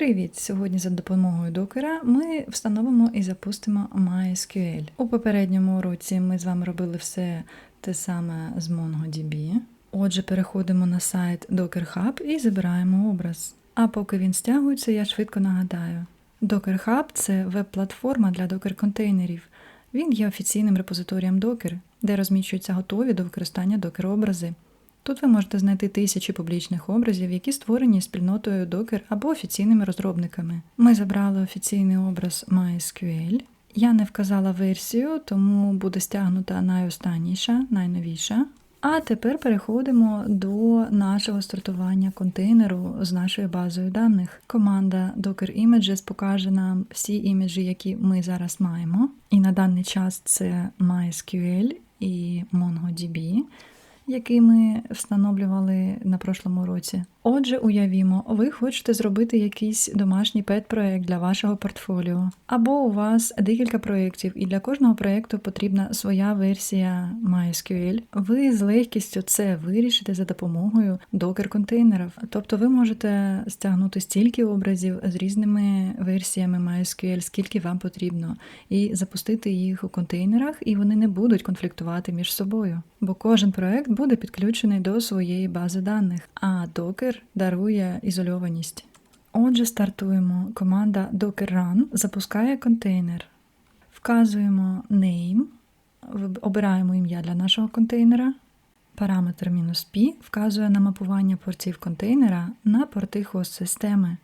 Привіт! Сьогодні за допомогою докера ми встановимо і запустимо MySQL. У попередньому уроці ми з вами робили все те саме з MongoDB. Отже, переходимо на сайт Docker Hub і забираємо образ. А поки він стягується, я швидко нагадаю. Docker Hub – це веб-платформа для докер-контейнерів. Він є офіційним репозиторієм Docker, де розміщуються готові до використання докер-образи. Тут ви можете знайти тисячі публічних образів, які створені спільнотою Docker або офіційними розробниками. Ми забрали офіційний образ MySQL. Я не вказала версію, тому буде стягнута найостанніша, найновіша. А тепер переходимо до нашого стартування контейнеру з нашою базою даних. Команда Docker Images покаже нам всі іміджі, які ми зараз маємо. І на даний час це MySQL і MongoDB який ми встановлювали на прошлому році. Отже, уявімо, ви хочете зробити якийсь домашній пет-проект для вашого портфоліо, або у вас декілька проєктів, і для кожного проєкту потрібна своя версія MySQL. Ви з легкістю це вирішите за допомогою докер-контейнерів. Тобто ви можете стягнути стільки образів з різними версіями MySQL, скільки вам потрібно, і запустити їх у контейнерах, і вони не будуть конфліктувати між собою, бо кожен проєкт буде підключений до своєї бази даних, а докер дарує ізольованість. Отже, стартуємо. Команда Docker Run запускає контейнер. Вказуємо name, обираємо ім'я для нашого контейнера. Параметр "-p вказує на мапування портів контейнера на порти хост системи.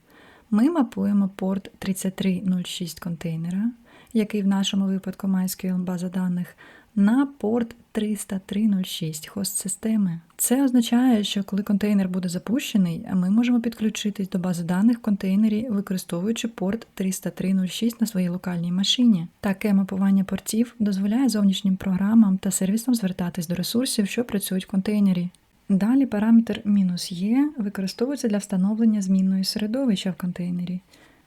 Ми мапуємо порт 3306 контейнера, який в нашому випадку MySQL база даних, на порт 30306 хост системи. Це означає, що коли контейнер буде запущений, ми можемо підключитись до бази даних в контейнері, використовуючи порт 30306 на своїй локальній машині. Таке мапування портів дозволяє зовнішнім програмам та сервісам звертатись до ресурсів, що працюють в контейнері. Далі параметр "-є використовується для встановлення змінної середовища в контейнері.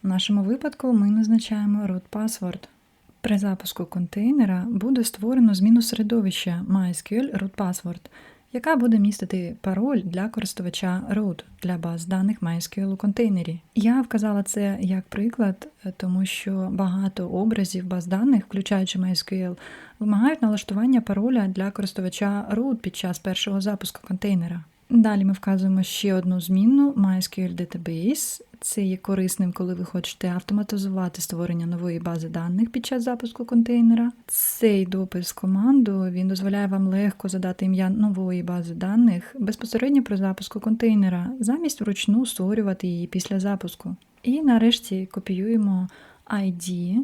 В нашому випадку ми назначаємо root password. При запуску контейнера буде створено зміну середовища MySQL root password, яка буде містити пароль для користувача root для баз даних MySQL у контейнері. Я вказала це як приклад, тому що багато образів баз даних, включаючи MySQL, вимагають налаштування пароля для користувача root під час першого запуску контейнера. Далі ми вказуємо ще одну змінну MySQL Database. Це є корисним, коли ви хочете автоматизувати створення нової бази даних під час запуску контейнера. Цей допис команду він дозволяє вам легко задати ім'я нової бази даних безпосередньо при запуску контейнера, замість вручну створювати її після запуску. І нарешті копіюємо ID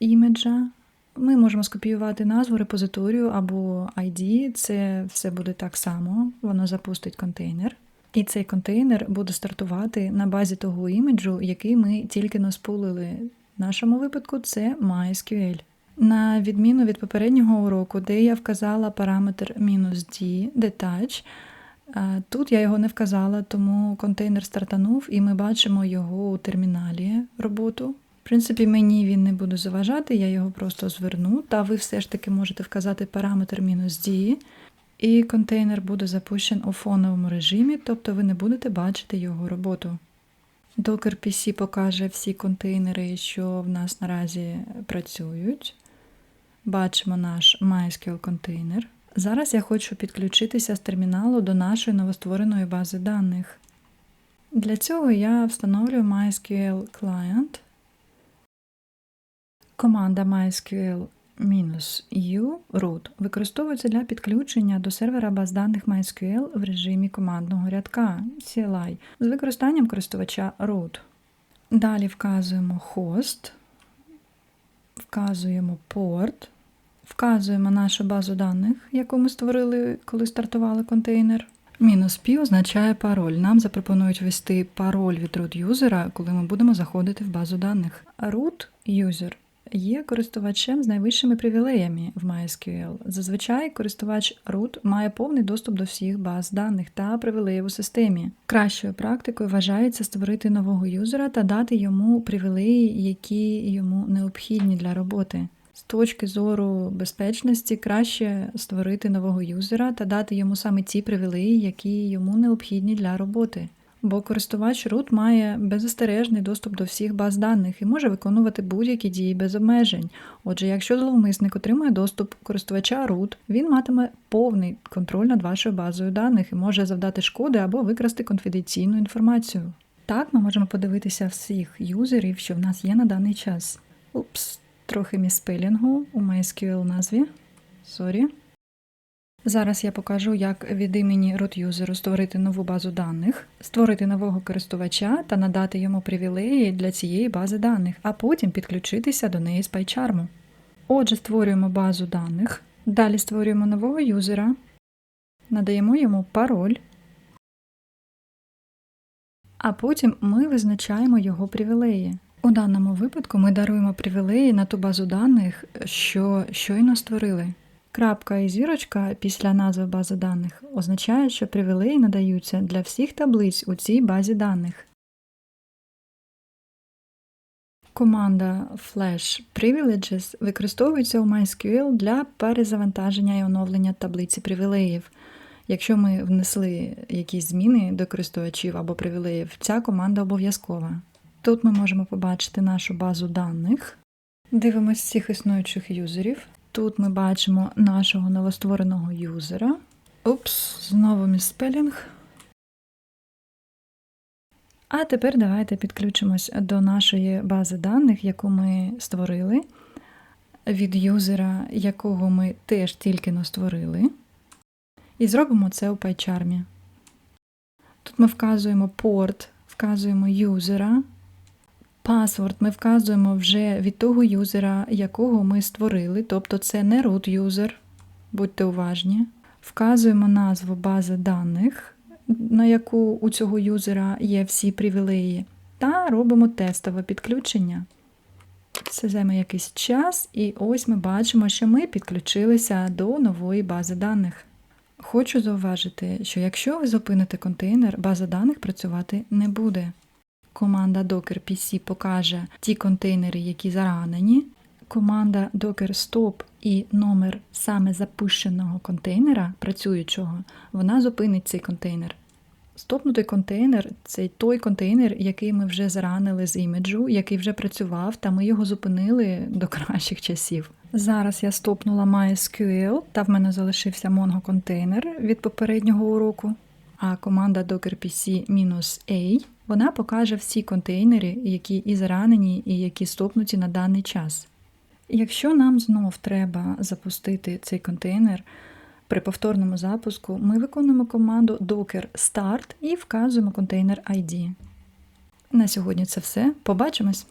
іміджа. Ми можемо скопіювати назву репозиторію або ID, це все буде так само, воно запустить контейнер. І цей контейнер буде стартувати на базі того іміджу, який ми тільки наспулили. В нашому випадку це MySQL. На відміну від попереднього уроку, де я вказала параметр "-d detach, тут я його не вказала, тому контейнер стартанув, і ми бачимо його у терміналі роботу. В принципі, мені він не буде заважати, я його просто зверну, та ви все ж таки можете вказати параметр "-d, і контейнер буде запущен у фоновому режимі, тобто ви не будете бачити його роботу. Docker PC покаже всі контейнери, що в нас наразі працюють. Бачимо наш MySQL контейнер. Зараз я хочу підключитися з терміналу до нашої новоствореної бази даних. Для цього я встановлюю MySQL Client. Команда MySQL U root використовується для підключення до сервера баз даних MySQL в режимі командного рядка CLI з використанням користувача root. Далі вказуємо host, вказуємо порт, вказуємо нашу базу даних, яку ми створили, коли стартували контейнер. Мінус P означає пароль. Нам запропонують ввести пароль від root юзера, коли ми будемо заходити в базу даних. Root user є користувачем з найвищими привілеями в MySQL. Зазвичай користувач root має повний доступ до всіх баз даних та привілеїв у системі. Кращою практикою вважається створити нового юзера та дати йому привілеї, які йому необхідні для роботи. З точки зору безпечності краще створити нового юзера та дати йому саме ті привілеї, які йому необхідні для роботи. Бо користувач root має беззастережний доступ до всіх баз даних і може виконувати будь-які дії без обмежень. Отже, якщо зловмисник отримує доступ користувача root, він матиме повний контроль над вашою базою даних і може завдати шкоди або викрасти конфіденційну інформацію. Так, ми можемо подивитися всіх юзерів, що в нас є на даний час. Упс, трохи міспелінгу у MySQL назві. Сорі. Зараз я покажу, як від імені root-юзеру створити нову базу даних, створити нового користувача та надати йому привілеї для цієї бази даних, а потім підключитися до неї з PyCharm. Отже, створюємо базу даних, далі створюємо нового юзера, надаємо йому пароль, а потім ми визначаємо його привілеї. У даному випадку ми даруємо привілеї на ту базу даних, що щойно створили. Крапка і зірочка після назви бази даних означає, що привілеї надаються для всіх таблиць у цій базі даних. Команда Flash Privileges використовується у MySQL для перезавантаження і оновлення таблиці привілеїв. Якщо ми внесли якісь зміни до користувачів або привілеїв, ця команда обов'язкова. Тут ми можемо побачити нашу базу даних, дивимося всіх існуючих юзерів. Тут ми бачимо нашого новоствореного юзера. Упс, знову міспелінг. А тепер давайте підключимось до нашої бази даних, яку ми створили, від юзера, якого ми теж тільки но створили. І зробимо це у PyCharm. Тут ми вказуємо порт, вказуємо юзера. Паспорт ми вказуємо вже від того юзера, якого ми створили, тобто це не root юзер, будьте уважні. Вказуємо назву бази даних, на яку у цього юзера є всі привілеї, та робимо тестове підключення. Це займе якийсь час, і ось ми бачимо, що ми підключилися до нової бази даних. Хочу зауважити, що якщо ви зупините контейнер, база даних працювати не буде. Команда Docker PC покаже ті контейнери, які заранені. Команда Docker Stop і номер саме запущеного контейнера, працюючого, вона зупинить цей контейнер. Стопнутий контейнер це той контейнер, який ми вже заранили з іміджу, який вже працював, та ми його зупинили до кращих часів. Зараз я стопнула MySQL, та в мене залишився Mongo контейнер від попереднього уроку. А команда Docker PC-A вона покаже всі контейнери, які і заранені, і які стопнуті на даний час. Якщо нам знов треба запустити цей контейнер при повторному запуску, ми виконуємо команду docker start і вказуємо контейнер ID. На сьогодні це все. Побачимось!